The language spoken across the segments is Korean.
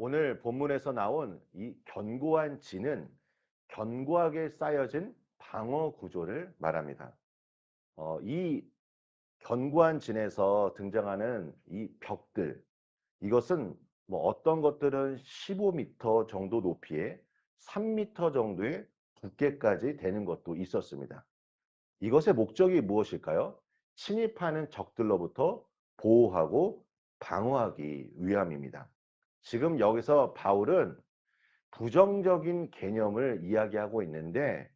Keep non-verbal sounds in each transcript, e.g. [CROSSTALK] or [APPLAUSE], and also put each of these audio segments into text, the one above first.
오늘 본문에서 나온 이 견고한 진은 견고하게 쌓여진 방어 구조를 말합니다. 어, 이 견고한 진에서 등장하는 이 벽들, 이것은 뭐 어떤 것들은 15m 정도 높이에 3m 정도의 두께까지 되는 것도 있었습니다. 이것의 목적이 무엇일까요? 침입하는 적들로부터 보호하고 방어하기 위함입니다. 지금 여기서 바울은 부정적인 개념을 이야기하고 있는데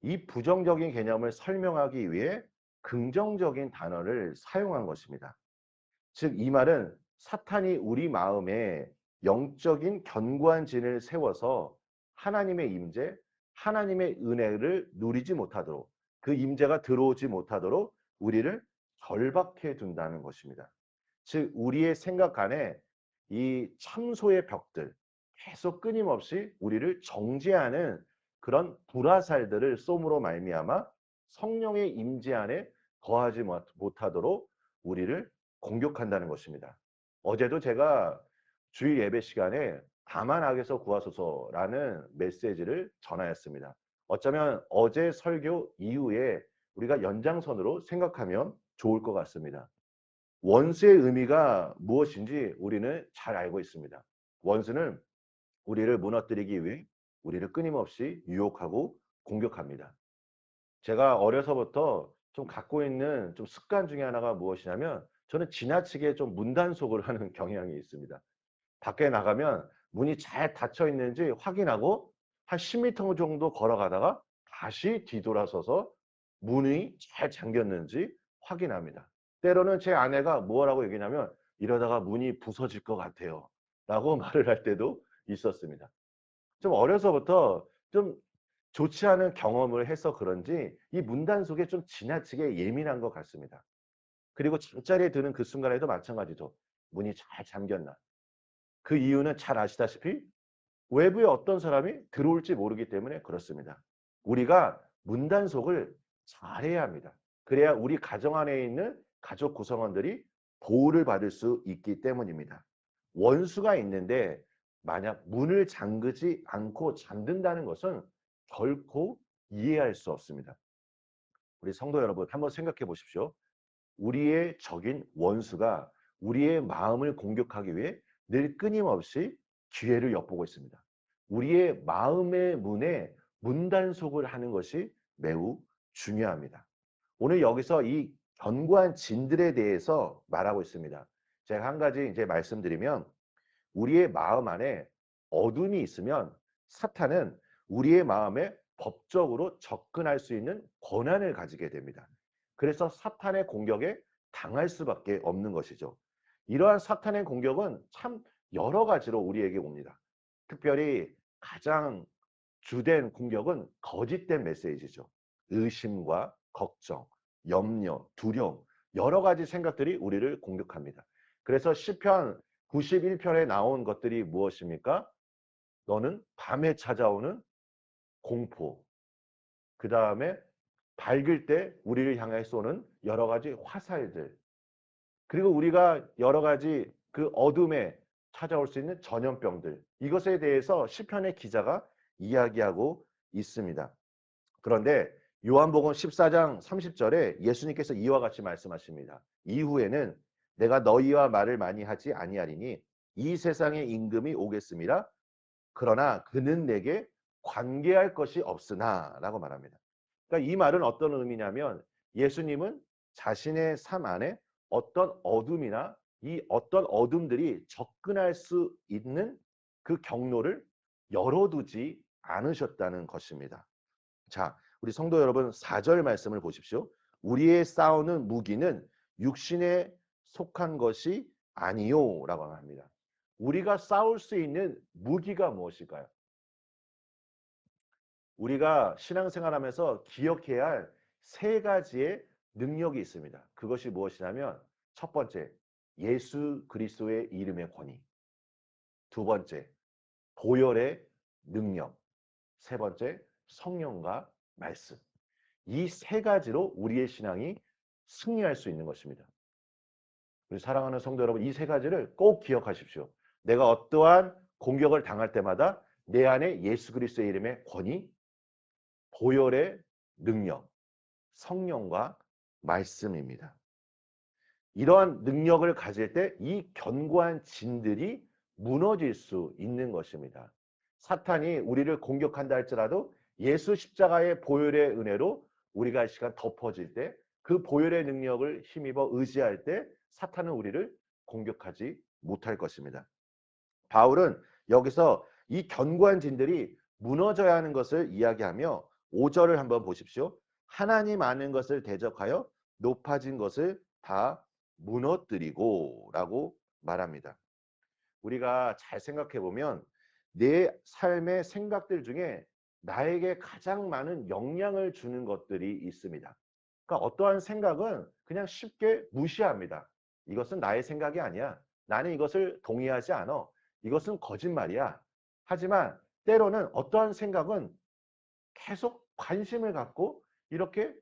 이 부정적인 개념을 설명하기 위해 긍정적인 단어를 사용한 것입니다. 즉, 이 말은 사탄이 우리 마음에 영적인 견고한 진을 세워서 하나님의 임재, 하나님의 은혜를 누리지 못하도록 그 임재가 들어오지 못하도록 우리를 절박해 둔다는 것입니다. 즉 우리의 생각 안에 이 참소의 벽들 계속 끊임없이 우리를 정죄하는 그런 불화살들을 쏘므로 말미암아 성령의 임재 안에 거하지 못하도록 우리를 공격한다는 것입니다. 어제도 제가 주일 예배 시간에 다만 악에서 구하소서라는 메시지를 전하였습니다. 어쩌면 어제 설교 이후에 우리가 연장선으로 생각하면 좋을 것 같습니다. 원수의 의미가 무엇인지 우리는 잘 알고 있습니다. 원수는 우리를 무너뜨리기 위해 우리를 끊임없이 유혹하고 공격합니다. 제가 어려서부터 좀 갖고 있는 좀 습관 중에 하나가 무엇이냐면 저는 지나치게 좀 문단속을 [LAUGHS] 하는 경향이 있습니다. 밖에 나가면 문이 잘 닫혀 있는지 확인하고 한 10m 정도 걸어가다가 다시 뒤돌아서서 문이 잘 잠겼는지 확인합니다. 때로는 제 아내가 뭐라고 얘기냐면 이러다가 문이 부서질 것 같아요. 라고 [LAUGHS] 말을 할 때도 있었습니다. 좀 어려서부터 좀 좋지 않은 경험을 해서 그런지 이 문단 속에 좀 지나치게 예민한 것 같습니다. 그리고 잠자리에 드는 그 순간에도 마찬가지죠. 문이 잘 잠겼나. 그 이유는 잘 아시다시피 외부에 어떤 사람이 들어올지 모르기 때문에 그렇습니다. 우리가 문단속을 잘해야 합니다. 그래야 우리 가정 안에 있는 가족 구성원들이 보호를 받을 수 있기 때문입니다. 원수가 있는데 만약 문을 잠그지 않고 잠든다는 것은 결코 이해할 수 없습니다. 우리 성도 여러분 한번 생각해 보십시오. 우리의 적인 원수가 우리의 마음을 공격하기 위해 늘 끊임없이 기회를 엿보고 있습니다. 우리의 마음의 문에 문단속을 하는 것이 매우 중요합니다. 오늘 여기서 이 견고한 진들에 대해서 말하고 있습니다. 제가 한 가지 이제 말씀드리면 우리의 마음 안에 어둠이 있으면 사탄은 우리의 마음에 법적으로 접근할 수 있는 권한을 가지게 됩니다. 그래서 사탄의 공격에 당할 수밖에 없는 것이죠. 이러한 사탄의 공격은 참 여러 가지로 우리에게 옵니다. 특별히 가장 주된 공격은 거짓된 메시지죠. 의심과 걱정, 염려, 두려움, 여러 가지 생각들이 우리를 공격합니다. 그래서 시편 91편에 나온 것들이 무엇입니까? 너는 밤에 찾아오는 공포. 그 다음에 밝을 때 우리를 향해 쏘는 여러 가지 화살들. 그리고 우리가 여러 가지 그 어둠에 찾아올 수 있는 전염병들. 이것에 대해서 시편의 기자가 이야기하고 있습니다. 그런데 요한복음 14장 30절에 예수님께서 이와 같이 말씀하십니다. 이후에는 내가 너희와 말을 많이 하지 아니하리니 이 세상의 임금이 오겠습니다. 그러나 그는 내게 관계할 것이 없으나라고 말합니다. 그러니까 이 말은 어떤 의미냐면 예수님은 자신의 삶 안에 어떤 어둠이나 이 어떤 어둠들이 접근할 수 있는 그 경로를 열어두지 않으셨다는 것입니다. 자, 우리 성도 여러분 4절 말씀을 보십시오. 우리의 싸우는 무기는 육신에 속한 것이 아니요라고 합니다. 우리가 싸울 수 있는 무기가 무엇일까요? 우리가 신앙생활하면서 기억해야 할 세 가지의 능력이 있습니다. 그것이 무엇이냐면 첫 번째, 예수 그리스도의 이름의 권위. 두 번째, 보혈의 능력. 세 번째, 성령과 말씀. 이 세 가지로 우리의 신앙이 승리할 수 있는 것입니다. 우리 사랑하는 성도 여러분, 이 세 가지를 꼭 기억하십시오. 내가 어떠한 공격을 당할 때마다 내 안에 예수 그리스도의 이름의 권위, 보혈의 능력, 성령과 말씀입니다. 이러한 능력을 가질 때 이 견고한 진들이 무너질 수 있는 것입니다. 사탄이 우리를 공격한다 할지라도 예수 십자가의 보혈의 은혜로 우리가 이 시간 덮어질 때 그 보혈의 능력을 힘입어 의지할 때 사탄은 우리를 공격하지 못할 것입니다. 바울은 여기서 이 견고한 진들이 무너져야 하는 것을 이야기하며 5절을 한번 보십시오. 하나님 아는 것을 대적하여 높아진 것을 다 무너뜨리고 라고 말합니다. 우리가 잘 생각해 보면 내 삶의 생각들 중에 나에게 가장 많은 영향을 주는 것들이 있습니다. 그러니까 어떠한 생각은 그냥 쉽게 무시합니다. 이것은 나의 생각이 아니야. 나는 이것을 동의하지 않아. 이것은 거짓말이야. 하지만 때로는 어떠한 생각은 계속 관심을 갖고 이렇게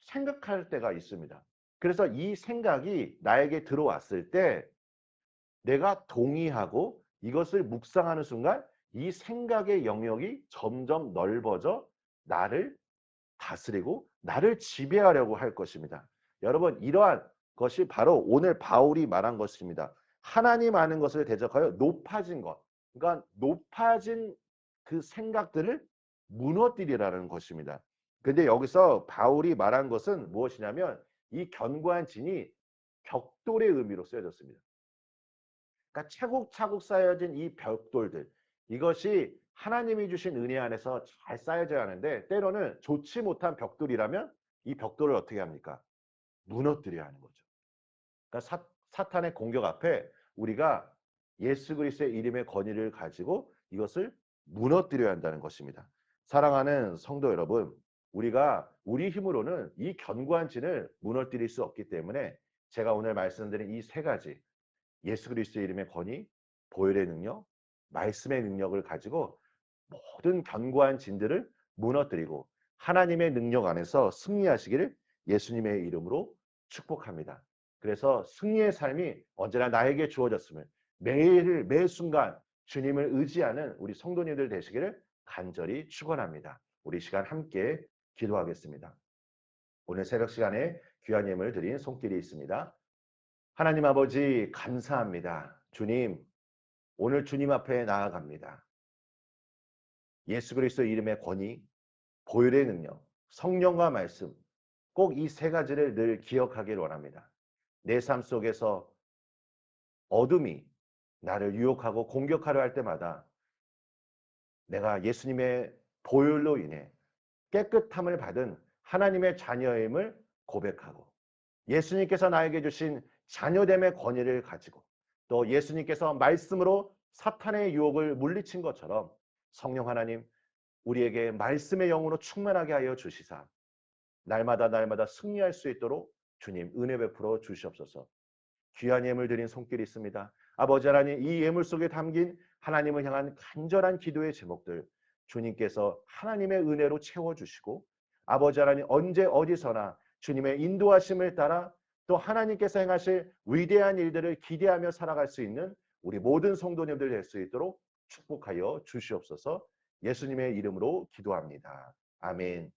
생각할 때가 있습니다. 그래서 이 생각이 나에게 들어왔을 때 내가 동의하고 이것을 묵상하는 순간 이 생각의 영역이 점점 넓어져 나를 다스리고 나를 지배하려고 할 것입니다. 여러분 이러한 것이 바로 오늘 바울이 말한 것입니다. 하나님 아는 것을 대적하여 높아진 것. 그러니까 높아진 그 생각들을 무너뜨리라는 것입니다. 근데 여기서 바울이 말한 것은 무엇이냐면 이 견고한 진이 벽돌의 의미로 쓰여졌습니다. 그러니까 차곡차곡 쌓여진 이 벽돌들 이것이 하나님이 주신 은혜 안에서 잘 쌓여져야 하는데 때로는 좋지 못한 벽돌이라면 이 벽돌을 어떻게 합니까? 무너뜨려야 하는 거죠. 그러니까 사, 사탄의 공격 앞에 우리가 예수 그리스도의 이름의 권위를 가지고 이것을 무너뜨려야 한다는 것입니다. 사랑하는 성도 여러분, 우리가 우리 힘으로는 이 견고한 진을 무너뜨릴 수 없기 때문에 제가 오늘 말씀드린 이 세 가지 예수 그리스도의 이름의 권위, 보혈의 능력, 말씀의 능력을 가지고 모든 견고한 진들을 무너뜨리고 하나님의 능력 안에서 승리하시기를 예수님의 이름으로 축복합니다. 그래서 승리의 삶이 언제나 나에게 주어졌음을 매일 매 순간 주님을 의지하는 우리 성도님들 되시기를 간절히 축원합니다. 우리 시간 함께 기도하겠습니다. 오늘 새벽 시간에 귀한 예물 드린 손길이 있습니다. 하나님 아버지 감사합니다. 주님 오늘 주님 앞에 나아갑니다. 예수 그리스도 이름의 권위, 보혈의 능력, 성령과 말씀 꼭 이 세 가지를 늘 기억하길 원합니다. 내 삶 속에서 어둠이 나를 유혹하고 공격하려 할 때마다 내가 예수님의 보혈로 인해 깨끗함을 받은 하나님의 자녀임을 고백하고 예수님께서 나에게 주신 자녀됨의 권위를 가지고 또 예수님께서 말씀으로 사탄의 유혹을 물리친 것처럼 성령 하나님 우리에게 말씀의 영으로 충만하게 하여 주시사 날마다 날마다 승리할 수 있도록 주님 은혜 베풀어 주시옵소서. 귀한 예물 드린 손길이 있습니다. 아버지 하나님 이 예물 속에 담긴 하나님을 향한 간절한 기도의 제목들 주님께서 하나님의 은혜로 채워 주시고 아버지 하나님 언제 어디서나 주님의 인도하심을 따라 또 하나님께서 행하실 위대한 일들을 기대하며 살아갈 수 있는 우리 모든 성도님들 될 수 있도록 축복하여 주시옵소서 예수님의 이름으로 기도합니다. 아멘.